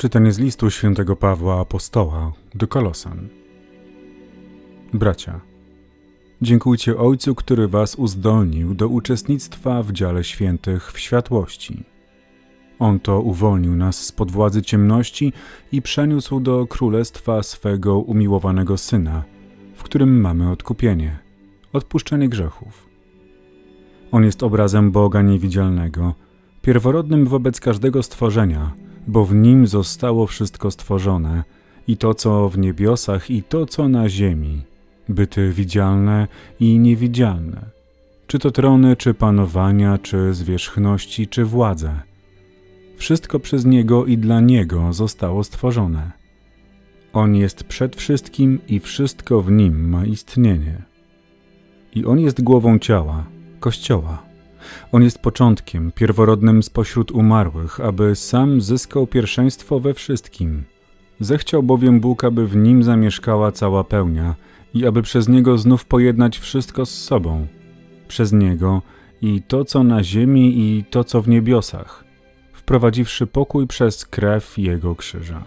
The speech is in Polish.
Czytanie z listu świętego Pawła Apostoła do Kolosan. Bracia, dziękujcie Ojcu, który was uzdolnił do uczestnictwa w dziale świętych w światłości. On to uwolnił nas spod władzy ciemności i przeniósł do królestwa swego umiłowanego Syna, w którym mamy odkupienie, odpuszczenie grzechów. On jest obrazem Boga niewidzialnego, pierworodnym wobec każdego stworzenia – bo w nim zostało wszystko stworzone, i to, co w niebiosach, i to, co na ziemi, byty widzialne i niewidzialne, czy to trony, czy panowania, czy zwierzchności, czy władze. Wszystko przez Niego i dla Niego zostało stworzone. On jest przed wszystkim i wszystko w Nim ma istnienie. I On jest głową ciała, Kościoła on jest początkiem, pierworodnym spośród umarłych, aby sam zyskał pierwszeństwo we wszystkim. Zechciał bowiem Bóg, aby w nim zamieszkała cała pełnia i aby przez niego znów pojednać wszystko z sobą. Przez niego i to, co na ziemi, i to, co w niebiosach, wprowadziwszy pokój przez krew jego krzyża.